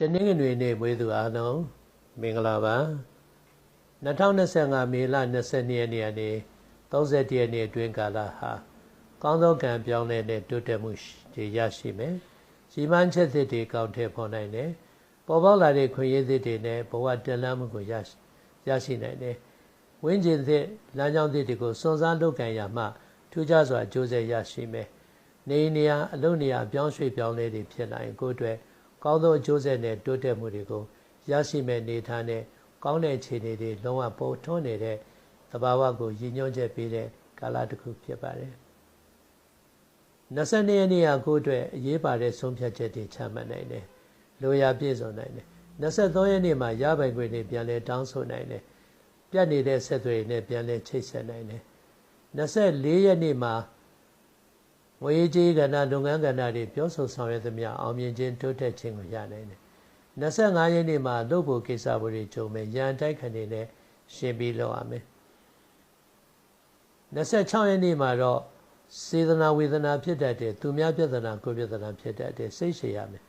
တနင်္ဂနွေနေ့မွေးသူအားလုံးမင်္ဂလာပါ2025မေလ22ရက်နေ့ကနေ31ရက်နေ့အတွင်းကာလဟာကောင်းသောကံပြောင်းလဲတဲ့တိုးတက်မှုတွေရရှိမယ်။ရှိမှန်းချက်သစ်တွေကောင်းထည့်ဖော်နိုင်တယ်။ပေါ်ပေါက်လာတဲ့ခွင့်ရသစ်တွေနဲ့ဘဝတန်လန်းမှုကိုရရရှိနိုင်တယ်။ဝင်းကျင်သစ်လမ်းကြောင်းသစ်တွေကိုစွန့်စားလုပ်ကံရမှထူးခြားစွာအကျိုးဆက်ရရှိမယ်။နေနေရအလုပ်နေရပြောင်းရွှေ့ပြောင်းလဲတွေဖြစ်လာရင်ကိုယ့်အတွက် ကောင်းသောအကျိုးဆက်နဲ့တိုးတက်မှုတွေကိုရရှိမဲ့နေထားနဲ့ကောင်းတဲ့ခြေနေတွေလုံးဝပေါ်ထွန်းနေတဲ့သဘာဝကိုရည်ညွှန်းချက်ပေးတဲ့ကာလတစ်ခုဖြစ်ပါတယ်။22ရက်နေ့ကကိုအတွက်အရေးပါတဲ့ဆုံးဖြတ်ချက်တွေချမှတ်နိုင်တယ်။လိုရာပြည့်စုံနိုင်တယ်။23ရက်နေ့မှာရပိုင်ခွင့်တွေပြန်လဲတောင်းဆိုနိုင်တယ်။ပြတ်နေတဲ့ဆက်သွယ်တွေနဲ့ပြန်လဲချိတ်ဆက်နိုင်တယ်။24ရက်နေ့မှာ ငွေကြေးကဏ္ဍလုပ်ငန်းကဏ္ဍတွေပြောဆိုဆောင်ရွက်သမျှအောင်မြင်ခြင်းတိုးတက်ခြင်းကိုရနိုင်တယ်။25ရက်နေ့မှာလုပ်ဖို့ကိစ္စတွေကြုံမယ်ရန်တိုက်ခံနေနဲ့ရှင်းပြီးလုပ်ရမယ်။26ရက်နေ့မှာတော့စေတနာဝေဒနာဖြစ်တတ်တယ်သူများပြဿနာကိုပြဿနာဖြစ်တတ်တယ်စိတ်ရှည်ရမယ်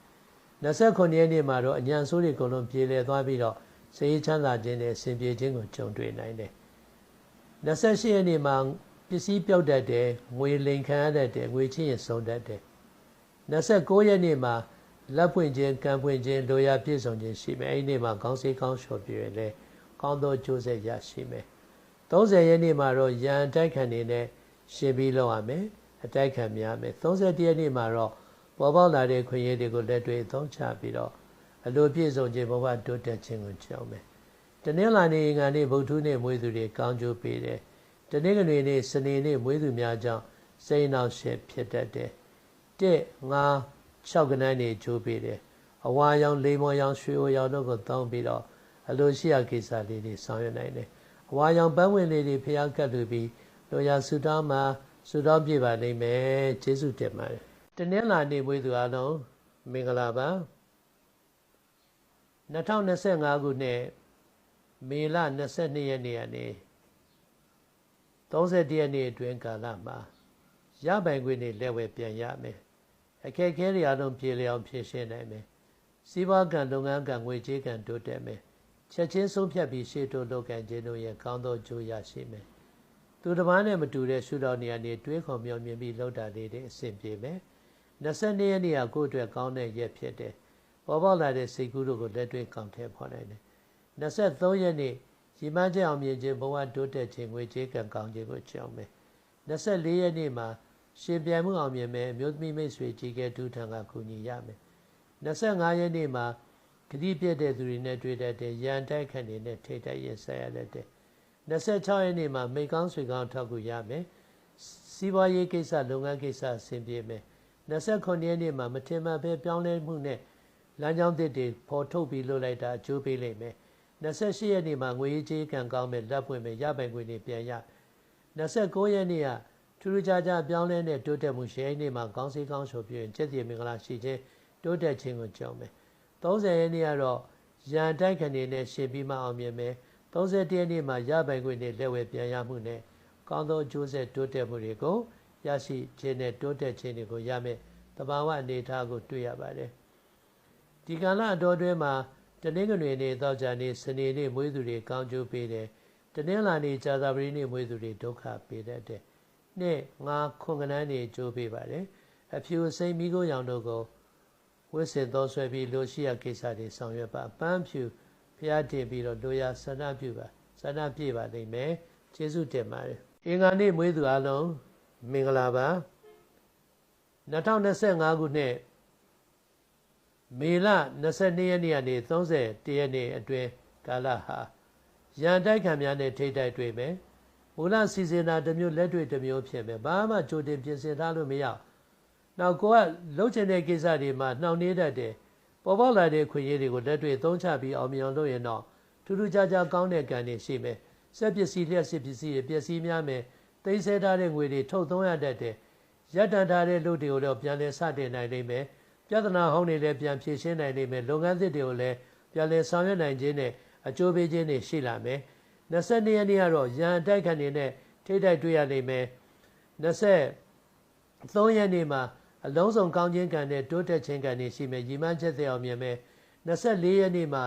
29ရက်နေ့မှာတော့အညာဆိုးတွေအကုန်လုံးပြေလည်သွားပြီးတော့စိတ်ချမ်းသာခြင်းနဲ့ဆင်ပြေခြင်းကိုကြုံတွေ့နိုင်တယ်28ရက်နေ့မှာ ပစ္စည်းပြောက်တတ်တယ်ငွေလိမ်ခံရတတ်တယ်ငွေချင်းရင်ဆုံးတတ်တယ်29ရက်နေ့မှာလက်ပွင့်ခြင်းကံပွင့်ခြင်းလိုရာပြည့်စုံခြင်းရှိမယ်အဲ့ဒီနေ့မှာကောင်းစေးကောင်းလျှော်ပြည့်ရလဲကောင်းသောကျိုးဆက်ရရှိမယ်30ရက်နေ့မှာတော့ရန်တိုက်ခံနေတဲ့ရှင်းပြီးလောက်ရမယ်အတိုက်ခံများမယ်31ရက်နေ့မှာတော့ပေါ်ပေါက်လာတဲ့ခွင့်ရတွေကိုလက်တွေ့သုံးချပြီးတော့အလိုပြည့်စုံခြင်းဘဝတိုးတက်ခြင်းကိုကြောက်မယ်တနင်္လာနေ့ငါနေ့ဗုဒ္ဓနေ့မွေးသူတွေကောင်းကျိုးပေးတယ် တနင်္ဂနွေနေ့စနေနေ့မွေးသူများကြောင့်စိတ်နှောက်ရှက်ဖြစ်တတ်တယ်တဲ့ငါ6ကနန်းနေကျိုးပေးတယ်အဝါရောင်လိမ္မော်ရောင်ရွှေအိုရောင်တို့ကိုတောင်းပြီးတော့အလိုရှိရာကိစ္စလေးတွေဆောင်ရွက်နိုင်တယ်အဝါရောင်ပန်းဝင်လေးတွေဖျားကတ်လူပြီးလိုရာဆုတောင်းမှာဆုတောင်းပြပါလိမ့်မယ်ကျေးဇူးတင်ပါတယ်တနင်္လာနေ့မွေးသူအားလုံးမင်္ဂလာပါ2025ခုနှစ်မေလ22ရက်နေ့ကနေ 31ရက်နေ့အတွင်းကာလမှာရပိုင်ခွင့်တွေလက်ဝဲပြန်ရမယ်အခက်အခဲတွေအလုံးပြေလျောင်ဖြေရှင်းနိုင်မယ်စီးပွားကံလုပ်ငန်းကံငွေကြေးကံတိုးတက်မယ်ချက်ချင်းဆုံးဖြတ်ပြီးရှေ့တိုးလုပ်ကံခြင်းတို့ရဲ့ကောင်းသောကြိုးရရှိမယ်သူတစ်ပါးနဲ့မတူတဲ့ရှုထောင့်နေရာနေတွေးခေါ်မျှော်မြင်ပြီးလှုပ်တာလေးတွေအဆင်ပြေမယ်22ရက်နေ့ကကိုယ့်အတွက်ကောင်းတဲ့ရက်ဖြစ်တယ်ပေါ်ပေါက်လာတဲ့စိတ်ကူးတို့ကိုလက်တွေ့ကောင်းထဲဖော်နိုင်တယ်23ရက်နေ့ ရီမန်းချက်အောင်မြင်ခြင်းဘဝတိုးတက်ခြင်းငွေကြေးကံကောင်းခြင်းကိုကြောင်းမယ်24ရက်နေ့မှာရှင်ပြိုင်မှုအောင်မြင်မယ်အမျိုးသမီးမိတ်ဆွေကြီးကဲဒုထံကကူညီရမယ်25ရက်နေ့မှာဂတိပြည့်တဲ့သူတွေနဲ့တွေ့တတ်တဲ့ရန်တိုက်ခတ်နေတဲ့ထိတ်တိုက်ရင်ဆက်ရတဲ့26ရက်နေ့မှာမိကောင်းဆွေကောင်းထောက်ကူရမယ်စီးပွားရေးကိစ္စလုပ်ငန်းကိစ္စအဆင်ပြေမယ်29ရက်နေ့မှာမထင်မှတ်ပဲပြောင်းလဲမှုနဲ့လမ်းကြောင်းသစ်တွေပေါ်ထုတ်ပြီးလုပ်လိုက်တာအကျိုးပေးလိမ့်မယ် 28ရက်နေ့မှာငွေရေးကြေးကံကောင်းမယ်လက်ပွင့်မယ်ရပိုင်ခွင့်တွေပြန်ရ29ရက်နေ့ကထူးထူးခြားခြားပြောင်းလဲတဲ့တိုးတက်မှုရှိအဲ့နေ့မှာကောင်းစီကောင်းဆိုပြရင်ကျက်တည်မင်္ဂလာရှိခြင်းတိုးတက်ခြင်းကိုကြောင်းမယ်30ရက်နေ့ကတော့ရန်တိုက်ခဏနေနဲ့ရှင်ပြီးမှအောင်မြင်မယ်31ရက်နေ့မှာရပိုင်ခွင့်နဲ့လက်ဝဲပြန်ရမှုနဲ့ကောင်းသောအကျိုးဆက်တိုးတက်မှုတွေကိုရရှိခြင်းနဲ့တိုးတက်ခြင်းတွေကိုရမယ်တဘာဝအနေအထားကိုတွေ့ရပါတယ်ဒီကာလအတော်တွင်းမှာ တနင်္ဂနွေနေ့သောကြာနေ့စနေနေ့မွေးသူတွေကောင်းကျိုးပေးတယ်တနင်္လာနေ့ကြာသပတေးနေ့မွေးသူတွေဒုက္ခပေးတတ်တယ်နှစ်ငါခွန်ကနန်းနေကြိုးပေးပါတယ်အဖြူစိမ့်မိကိုရောင်တို့ကိုဝစ်စင်သောဆွဲပြီးလိုရှိရကိစ္စတွေဆောင်ရွက်ပါပန်းဖြူဖျားတင်ပြီးတော့လိုရာဆန္ဒပြုပါဆန္ဒပြည့်ပါလိမ့်မယ်ကျေးဇူးတင်ပါတယ်အင်္ဂါနေ့မွေးသူအလုံးမင်္ဂလာပါ2025ခုနှစ် မေလ22ရက်နေ့ကနေ31ရက်နေ့အတွင်းကာလဟာရန်တိုက်ခံများနဲ့ထိတ်တိုက်တွေ့မယ်မူလစီစဉ်တာတစ်မျိုးလက်တွေ့တစ်မျိုးဖြစ်မယ်ဘာမှကြိုတင်ပြင်ဆင်ထားလို့မရနောက်ကိုကလှုပ်ချင်တဲ့ကိစ္စတွေမှာနှောင့်နှေးတတ်တယ်ပေါ်ပေါက်လာတဲ့ခွင့်ရည်တွေကိုလက်တွေ့သုံးချပြီးအောင်မြင်အောင်လုပ်ရင်တော့ထူးထူးခြားခြားကောင်းတဲ့ကံတွေရှိမယ်စက်ပစ္စည်းလျှက်စစ်ပစ္စည်းတွေပစ္စည်းများမယ်သိမ်းဆဲထားတဲ့ငွေတွေထုတ်သုံးရတတ်တယ်ရပ်တန့်ထားတဲ့လူတွေကိုတော့ပြန်လည်စတင်နိုင်လိမ့်မယ် ပြဿနာဟောင်းတွေလည်းပြန်ဖြေရှင်းနိုင်လိမ့်မယ်လုပ်ငန်းသစ်တွေကိုလည်းပြန်လည်ဆောင်ရွက်နိုင်ခြင်းနဲ့အကျိုးပေးခြင်းတွေရှိလာမယ်22ရက်နေ့ကတော့ရန်အတိုက်ခံနေနဲ့ထိတိုက်တွေ့ရလိမ့်မယ်23ရက်နေ့မှာအလုံးစုံကောင်းခြင်းကံနဲ့တိုးတက်ခြင်းကံတွေရှိမယ်ရီမန်းချက်သက်အောင်မြင်မယ်24ရက်နေ့မှာ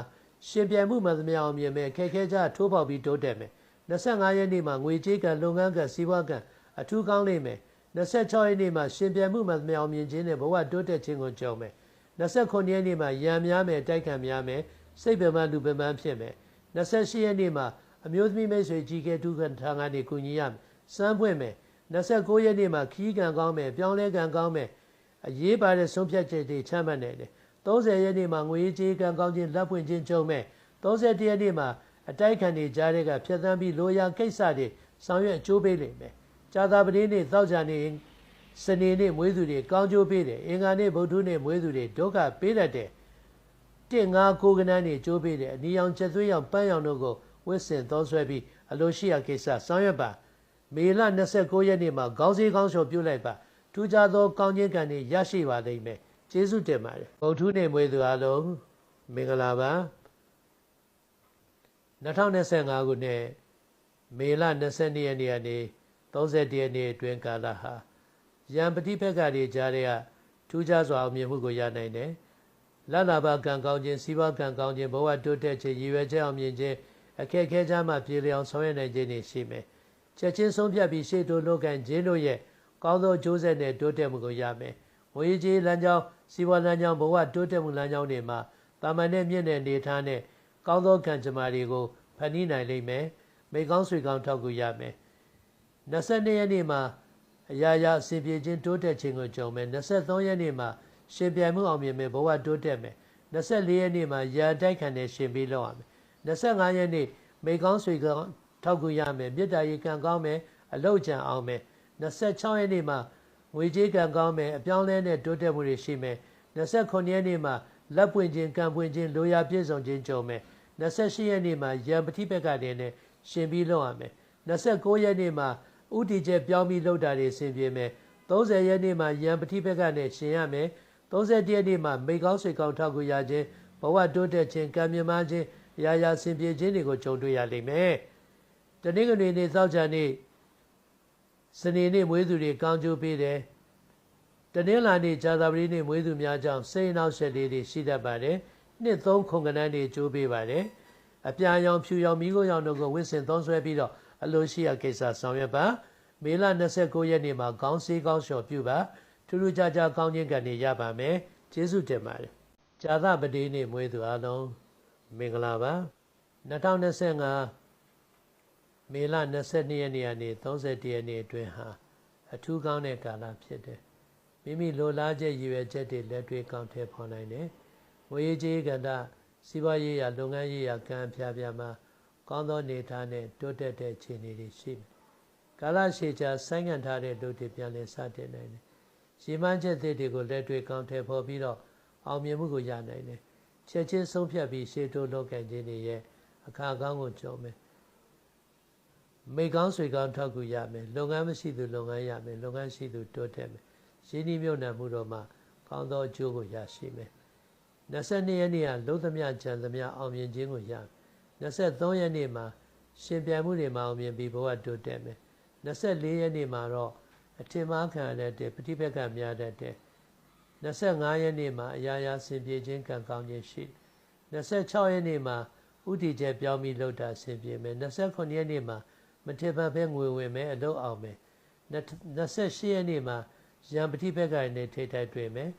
ရှင်ပြိုင်မှုမှန်သမျှအောင်မြင်မယ်ခက်ခဲကြထိုးပေါက်ပြီးတိုးတက်မယ်25ရက်နေ့မှာငွေကြေးကလုပ်ငန်းကစီးပွားကအထူးကောင်းလိမ့်မယ် 26ရက်နေ့မှာရှင်ပြိုင်မှုမှန်သမျှအောင်မြင်ခြင်းနဲ့ဘဝတိုးတက်ခြင်းကိုကြုံမယ်29ရက်နေ့မှာရံများမယ်တိုက်ခံများမယ်စိတ်ပင်ပန်းလူပင်ပန်းဖြစ်မယ်28ရက်နေ့မှာအမျိုးသမီးမိတ်ဆွေကြီးကဲဒုက္ခထာငါနေကူညီရမယ်စမ်းပွင့်မယ်29ရက်နေ့မှာခီးကံကောင်းမယ်ပြောင်းလဲကံကောင်းမယ်အရေးပါတဲ့ဆုံးဖြတ်ချက်တွေချမှတ်နိုင်တယ်30ရက်နေ့မှာငွေကြေးကံကောင်းခြင်းလက်ပွင့်ခြင်းကြုံမယ်31ရက်နေ့မှာအတိုက်ခံတွေကြားတဲ့ကဖြတ်သန်းပြီးလိုရာကိစ္စတွေဆောင်ရွက်အကျိုးပေးလိမ့်မယ် ကြာသာပတိနေ့သောကြာနေ့စနေနေ့မွေးသူတွေကောင်းကျိုးပေးတယ်အင်္ဂါနေ့ဗုဒ္ဓနေ့မွေးသူတွေဒုက္ခပေးတတ်တယ်တင့်ငါကိုကနန်းနေကျိုးပေးတယ်အနီရောင်ချက်သွေးရောင်ပန်းရောင်တို့ကိုဝစ်စင်သုံးဆွဲပြီးအလိုရှိရာကိစ္စဆောင်ရွက်ပါမေလ29ရက်နေ့မှာခေါင်းစည်းခေါင်းလျှော်ပြုလိုက်ပါထူးခြားသောကောင်းခြင်းကံတွေရရှိပါလိမ့်မယ်ကျေးဇူးတင်ပါတယ်ဗုဒ္ဓနေ့မွေးသူအလုံးမင်္ဂလာပါ2025ခုနှစ်မေလ22ရက်နေ့ကနေ 31ရက်နေ့အတွင်းကာလဟာရံပတိဖက်ကတွေကြားတဲ့ကထူးခြားစွာအောင်မြင်မှုကိုရနိုင်တယ်လလဘကံကောင်းခြင်းစီးပွားကံကောင်းခြင်းဘဝတိုးတက်ခြင်းရည်ရွယ်ချက်အောင်မြင်ခြင်းအခက်အခဲကြားမှာပြေလျောင်ဆောင်ရွက်နိုင်ခြင်းတွေရှိမယ်ချက်ချင်းဆုံးဖြတ်ပြီးရှေ့တိုးလုပ်ကန်ခြင်းတို့ရဲ့ကောင်းသောကြိုးဆက်နဲ့တိုးတက်မှုကိုရမယ်ငွေကြေးလမ်းကြောင်းစီးပွားလမ်းကြောင်းဘဝတိုးတက်မှုလမ်းကြောင်းတွေမှာတာမန်နဲ့မြင့်တဲ့နေထားနဲ့ကောင်းသောကံကြမ္မာတွေကိုဖန်တီးနိုင်လိမ့်မယ်မိကောင်းဆွေကောင်းထောက်ကူရမယ် 22ရက်နေ့မှာအရာရာအစဉ်ပြေခြင်းတိုးတက်ခြင်းကိုကြုံမယ်23ရက်နေ့မှာရှင်ပြိုင်မှုအောင်မြင်မယ်ဘဝတိုးတက်မယ်24ရက်နေ့မှာရာတိုက်ခံတဲ့ရှင်ပြီးလောက်ရမယ်25ရက်နေ့မိကောင်းဆွေကောင်းထောက်ကူရမယ်မေတ္တာရေကံကောင်းမယ်အလောက်ကြံအောင်မယ်26ရက်နေ့မှာငွေကြေးကံကောင်းမယ်အပြောင်းလဲနဲ့တိုးတက်မှုတွေရှိမယ်29ရက်နေ့မှာလက်ပွင့်ခြင်းကံပွင့်ခြင်းလိုရာပြည့်စုံခြင်းကြုံမယ်28ရက်နေ့မှာရံပတိဘက်ကတည်းနဲ့ရှင်ပြီးလုပ်ရမယ်29ရက်နေ့မှာ ဥတီကျပြောင်းပြီးလုပ်တာတွေဆင်ပြေမယ်30ရက်နေ့မှာရံပတိဘက်ကနဲ့ရှင်ရမယ်31ရက်နေ့မှာမိကောင်းဆွေကောင်းထောက်ကူရခြင်းဘဝတိုးတက်ခြင်းကံမြမခြင်းရာရာဆင်ပြေခြင်းတွေကိုကြုံတွေ့ရလိမ့်မယ်တနင်္ဂနွေနေ့သောကြာနေ့စနေနေ့မွေးသူတွေကောင်းကျိုးပေးတယ်တနင်္လာနေ့ဇာတာပတိနေ့မွေးသူများကြောင့်စိတ်နှောက်ရှက်လေးတွေရှိတတ်ပါတယ်နှစ်သုံးခုံကနန်းတွေကျိုးပေးပါတယ်အပြာရောင်ဖြူရောင်မိခိုးရောင်တို့ကိုဝစ်စင်သုံးဆွဲပြီးတော့ အလိုရှိရာကိစ္စဆောင်ရွက်ပါမေလ29ရက်နေ့မှာခေါင်းစည်းကောင်းလျှော်ပြုပါထူးထူးခြားခြားကောင်းခြင်းကံတွေရပါမယ်ကျေးဇူးတင်ပါတယ်ဇာသပတိနေ့မွေးသူအလုံးမင်္ဂလာပါ2025မေလ22ရက်နေ့ကနေ31ရက်နေ့အတွင်းဟာအထူးကောင်းတဲ့ကာလဖြစ်တယ်မိမိလိုလားချက်ရည်ရွယ်ချက်တွေလက်တွေ့ကောင်းထည့်ဖော်နိုင်တယ်ငွေကြေးကဏ္ဍစီးပွားရေးရာလုပ်ငန်းရေးရာကံဖြာဖြာမှာ ကောင်းသောနေထားနဲ့တိုးတက်တဲ့ခြေအနေတွေရှိမယ်ကာလရှည်ကြာဆိုင်းငံ့ထားတဲ့လူတွေပြန်လည်စတင်နိုင်တယ်ရှင်းမှန်းချက်တွေကိုလက်တွေ့ကောင်းထည့်ဖော်ပြီးတော့အောင်မြင်မှုကိုရနိုင်တယ်ချက်ချင်းဆုံးဖြတ်ပြီးရှေ့တိုးလုပ်ကံခြင်းတွေရဲ့အခါကောင်းကိုကြုံမယ်မိကောင်းဆွေကောင်းထောက်ကူရမယ်လုပ်ငန်းမရှိသူလုပ်ငန်းရမယ်လုပ်ငန်းရှိသူတိုးတက်မယ်ရင်းနှီးမြှုပ်နှံမှုတော့မှကောင်းသောအကျိုးကိုရရှိမယ်22ရက်နေ့ကလုံးသမျှကြံသမျှအောင်မြင်ခြင်းကိုရ 23ရက်နေ့မှာရှင်ပြိုင်မှုတွေမှာအောင်မြင်ပြီးဘဝတိုးတက်မယ်24ရက်နေ့မှာတော့အထင်မှားခံရတဲ့ပฏิပက္ခများတဲ့25ရက်နေ့မှာအရာရာဆင်ပြေခြင်းကံကောင်းခြင်းရှိ26ရက်နေ့မှာဥတီကျပြောင်းပြီးလှုပ်တာဆင်ပြေမယ်29ရက်နေ့မှာမထေပန်ဖဲငွေဝင်မယ်အလုပ်အောင်မယ်28ရက်နေ့မှာရံပတိဘက်ကနဲ့ထိထိုက်တွေ့မယ်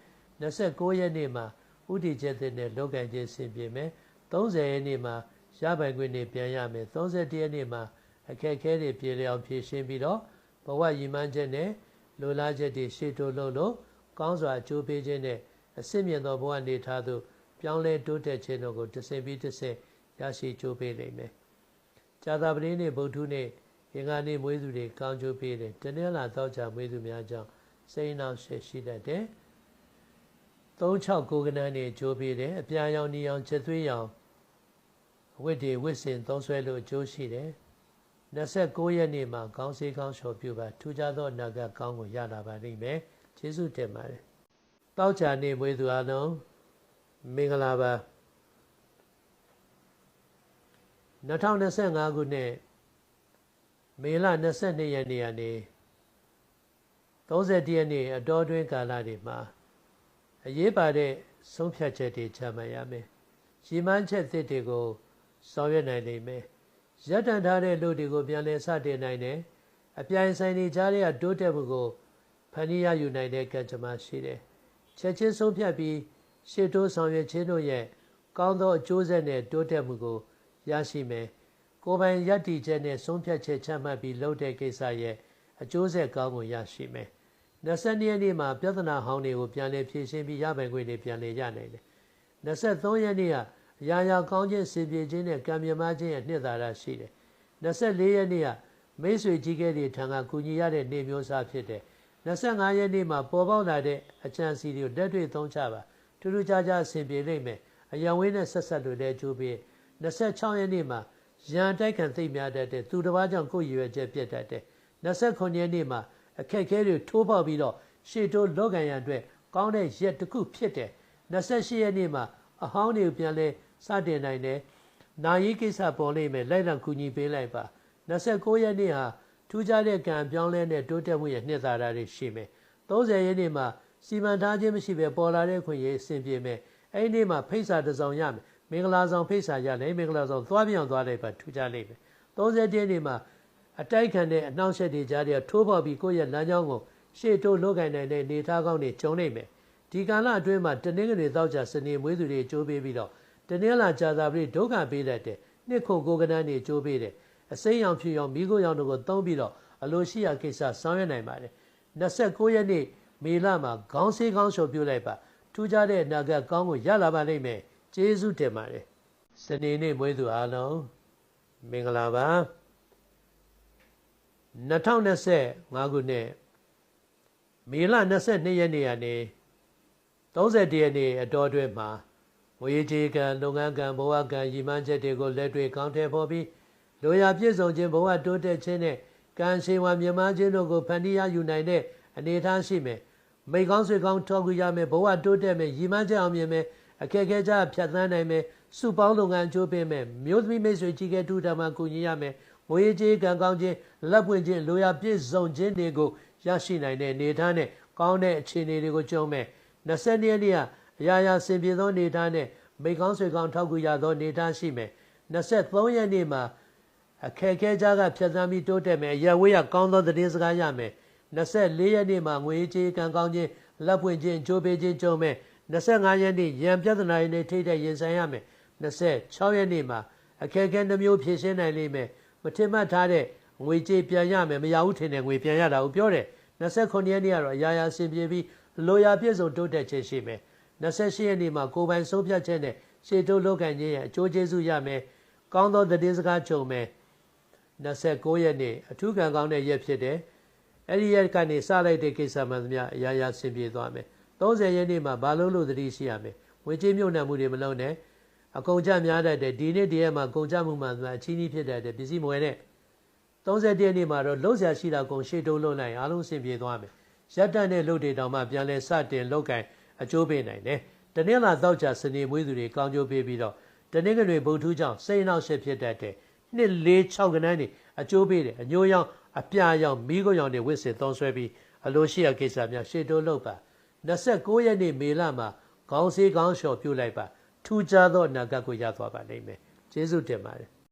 29ရက်နေ့မှာဥတီချက်တဲ့နဲ့လောကန်ချင်းဆင်ပြေမယ်30ရက်နေ့မှာ ရပိုင်ခွင့်နေပြန်ရမယ်31ရက်နေ့မှာအခက်အခဲတွေပြေလျောင်ဖြေရှင်းပြီးတော့ဘဝရည်မှန်းချက်နဲ့လိုလားချက်တွေရှေ့တိုးလို့လို့ကောင်းစွာအကျိုးပေးခြင်းနဲ့အစစ်မြင့်သောဘဝနေထားသို့ပြောင်းလဲတိုးတက်ခြင်းတို့ကိုတစ်ဆင့်ပြီးတစ်ဆင့်ရရှိကြိုးပေးနိုင်မယ်ကြာသာပတိနေ့ဗုဒ္ဓနေ့အင်္ဂါနေ့မွေးသူတွေကောင်းကျိုးပေးတယ်တနင်္လာတောက်ချမွေးသူများကြောင့်စိတ်နှောက်ရှက်ရှိတတ်တယ်36ကနန်းနေကြိုးပေးတယ်အပြာရောင်နီရောင်ချက်သွေးရောင် ဝစ်တွေဝစ်စင်သုံးဆွဲလို့အကျိုးရှိတယ်29ရက်နေ့မှာကောင်းစေးကောင်းလျှော်ပြုပါထူးခြားသောအနာဂတ်ကောင်းကိုရလာပါလိမ့်မယ်ကျေးဇူးတင်ပါတယ်တောက်ချာနေမွေးသူအလုံးမင်္ဂလာပါ2025ခုနှစ်မေလ22ရက်နေ့ကနေ31ရက်နေ့အတော်တွင်းကာလတွေမှာအရေးပါတဲ့ဆုံးဖြတ်ချက်တွေချမှတ်ရမယ်ရည်မှန်းချက်သစ်တွေကို ဆောင်ရွက်နိုင်လိမ့်မယ်ရပ်တန့်ထားတဲ့လူတွေကိုပြန်လည်စတင်နိုင်တယ်အပြိုင်ဆိုင်နေကြတဲ့တိုးတက်မှုကိုဖန်တီးရယူနိုင်တဲ့ကံကြမ္မာရှိတယ်ချက်ချင်းဆုံးဖြတ်ပြီးရှေ့တိုးဆောင်ရွက်ခြင်းတို့ရဲ့ကောင်းသောအကျိုးဆက်နဲ့တိုးတက်မှုကိုရရှိမယ်ကိုယ်ပိုင်ရည်တည်ချက်နဲ့ဆုံးဖြတ်ချက်ချမှတ်ပြီးလုပ်တဲ့ကိစ္စရဲ့အကျိုးဆက်ကောင်းကိုရရှိမယ်22ရက်နေ့မှာပြဿနာဟောင်းတွေကိုပြန်လည်ဖြေရှင်းပြီးရပိုင်ခွင့်တွေပြန်လည်ရနိုင်တယ်23ရက်နေ့က အရာရာကောင်းခြင်းစင်ပြေခြင်းနဲ့ကံမြမခြင်းရဲ့နှစ်သာရရှိတယ်24ရက်နေ့ကမိတ်ဆွေကြီးကဲတွေထံကကူညီရတဲ့နေမျိုးစားဖြစ်တယ်25ရက်နေ့မှာပေါ်ပေါက်လာတဲ့အချမ်းစီတွေကိုတက်တွေ့သုံးချပါထူးထူးခြားခြားအဆင်ပြေလိမ့်မယ်အယံဝင်းနဲ့ဆက်ဆက်လို့လည်းကြိုးပြီး26ရက်နေ့မှာရန်တိုက်ခံသိမ့်များတတ်တဲ့သူတစ်ပါးကြောင့်ကိုယ်ရည်ရွယ်ချက်ပြတ်တတ်တယ်29ရက်နေ့မှာအခက်အခဲတွေထိုးပေါက်ပြီးတော့ရှေ့တိုးလောကန်ရန်အတွက်ကောင်းတဲ့ရက်တစ်ခုဖြစ်တယ်28ရက်နေ့မှာ အဟောင်းတွေကိုပြန်လဲစတင်နိုင်တယ်။နာယီကိစ္စပေါ်လိမ့်မယ်လိုက်လံကူညီပေးလိုက်ပါ29ရက်နေ့ဟာထူးခြားတဲ့ကံပြောင်းလဲတဲ့တိုးတက်မှုရဲ့နှစ်သာရတွေရှိမယ်30ရက်နေ့မှာစီမံထားခြင်းမရှိဘဲပေါ်လာတဲ့ခွင့်ရအဆင်ပြေမယ်အဲ့ဒီနေ့မှာဖိတ်စာတစ်စောင်ရမယ်မင်္ဂလာဆောင်ဖိတ်စာရလဲမင်္ဂလာဆောင်သွားပြောင်းသွားလိုက်ပါထူးခြားလိမ့်မယ်30ရက်နေ့မှာအတိုက်ခံတဲ့အနှောင့်အယှက်တွေကြားထဲထိုးပေါက်ပြီးကိုယ့်ရဲ့လမ်းကြောင်းကိုရှေ့တိုးလုပ်ကင်နိုင်တဲ့နေသားကောင်းတွေကျုံနေမယ် ဒီကာလအတွင်းမှာတနင်္ဂနွေတောက်ကြစနေမွေးသူတွေကြိုးပေးပြီးတော့တနင်္လာကြာသာပတိဒုက္ခပေးတတ်တဲ့နှစ်ခုကိုကနန်းတွေကြိုးပေးတယ်အစိမ်းရောင်ဖြူရောင်မိခိုးရောင်တို့ကိုသုံးပြီးတော့အလိုရှိရာကိစ္စဆောင်ရွက်နိုင်ပါတယ်29ရက်နေ့မေလမှာခေါင်းဆေးခေါင်းလျှော်ပြုတ်လိုက်ပါထူးခြားတဲ့အနာဂတ်ကောင်းကိုရလာပါလိမ့်မယ်ကျေးဇူးတင်ပါတယ်စနေနေ့မွေးသူအားလုံးမင်္ဂလာပါ2025ခုနှစ်မေလ22ရက်နေ့ကနေ 31ရက်နေ့အတော်အတွင်းမှာငွေကြေးကံလုပ်ငန်းကံဘဝကံရည်မှန်းချက်တွေကိုလက်တွေ့ကောင်းထည့်ဖော်ပြီးလိုရာပြည့်စုံခြင်းဘဝတိုးတက်ခြင်းနဲ့ကံရှိဝါမြမခြင်းတို့ကိုဖန်တီးရယူနိုင်တဲ့အနေအထားရှိမယ်မိကောင်းဆွေကောင်းထောက်ကူရမယ်ဘဝတိုးတက်မယ်ရည်မှန်းချက်အောင်မြင်မယ်အခက်အခဲကြဖြတ်သန်းနိုင်မယ်စုပေါင်းလုပ်ငန်းအကျိုးပေးမယ်မျိုးသမီးမိတ်ဆွေကြီးကဲတူတမကူညီရမယ်ငွေကြေးကံကောင်းခြင်းလက်ပွင့်ခြင်းလိုရာပြည့်စုံခြင်းတွေကိုရရှိနိုင်တဲ့အနေအထားနဲ့ကောင်းတဲ့အခြေအနေတွေကိုကြုံမယ် 20ရက်နေ့ကအရာရာစင်ပြေသောအနေအထားနဲ့မိကောင်းဆွေကောင်းထောက်ကူရသောအနေအထားရှိမယ်23ရက်နေ့မှာအခက်အခဲကြားကဖြတ်သန်းပြီးတိုးတက်မယ်ရဝေးရကောင်းသောသတင်းစကားရမယ်24ရက်နေ့မှာငွေကြေးကံကောင်းခြင်းလက်ပွင့်ခြင်းကြိုးပေးခြင်းကြုံမယ်25ရက်နေ့ရန်ပြဿနာတွေနဲ့ထိတဲ့ရင်ဆိုင်ရမယ်26ရက်နေ့မှာအခက်အခဲနှမျိုးဖြေရှင်းနိုင်လိမ့်မယ်မထင်မှတ်ထားတဲ့ငွေကြေးပြန်ရမယ်မရဘူးထင်တဲ့ငွေပြန်ရတာကိုပြောတယ်29ရက်နေ့ကတော့အရာရာဆင်ပြေပြီး လိုရာပြည့်စုံတိုးတက်ခြင်းရှိမယ်28ရက်နေ့မှာကိုယ်ပိုင်ဆုံးဖြတ်ချက်နဲ့ရှေ့တိုးလုပ်ကံခြင်းရဲ့အကျိုးကျေးဇူးရမယ်ကောင်းသောသတင်းစကားကြုံမယ်29ရက်နေ့အထူးကံကောင်းတဲ့ရက်ဖြစ်တယ်အဲ့ဒီရက်ကနေစလိုက်တဲ့ကိစ္စမှန်သမျှအရာရာဆင်ပြေသွားမယ်30ရက်နေ့မှာဘာလို့လို့သတိရှိရမယ်ဝေကြီးမြုပ်နှံမှုတွေမလုပ်နဲ့အကုန်ကြများတတ်တဲ့ဒီနေ့တည်းမှာကုန်ကြမှုမှန်သမျှအချင်းကြီးဖြစ်တတ်တဲ့ပစ္စည်းမွေနဲ့30ရက်နေ့မှာတော့လှုပ်ရှားရှိတာကုန်ရှေ့တိုးလုပ်နိုင်အားလုံးဆင်ပြေသွားမယ် ရက်တန့်တဲ့လှုပ်တွေတောင်မှပြန်လဲစတင်လောက်ကင်အကျိုးပေးနိုင်တယ်တနင်္လာသောကြာစနေမွေးသူတွေကောင်းကျိုးပေးပြီးတော့တနင်္ဂနွေဗုဒ္ဓကြောင့်စိတ်နှောက်ရှက်ဖြစ်တတ်တဲ့နှစ်၄6ကနန်းနေအကျိုးပေးတယ်အညိုးရောင်အပြာရောင်မိခိုးရောင်တွေဝစ်စစ်သုံးဆွဲပြီးအလိုရှိရာကိစ္စများရှေ့တိုးလုပ်ပါ29ရက်နေ့မေလမှာခေါင်းစည်းခေါင်းလျှော်ပြုတ်လိုက်ပါထူးခြားသောအနာဂတ်ကိုရသွားပါလိမ့်မယ်ကျေးဇူးတင်ပါတယ်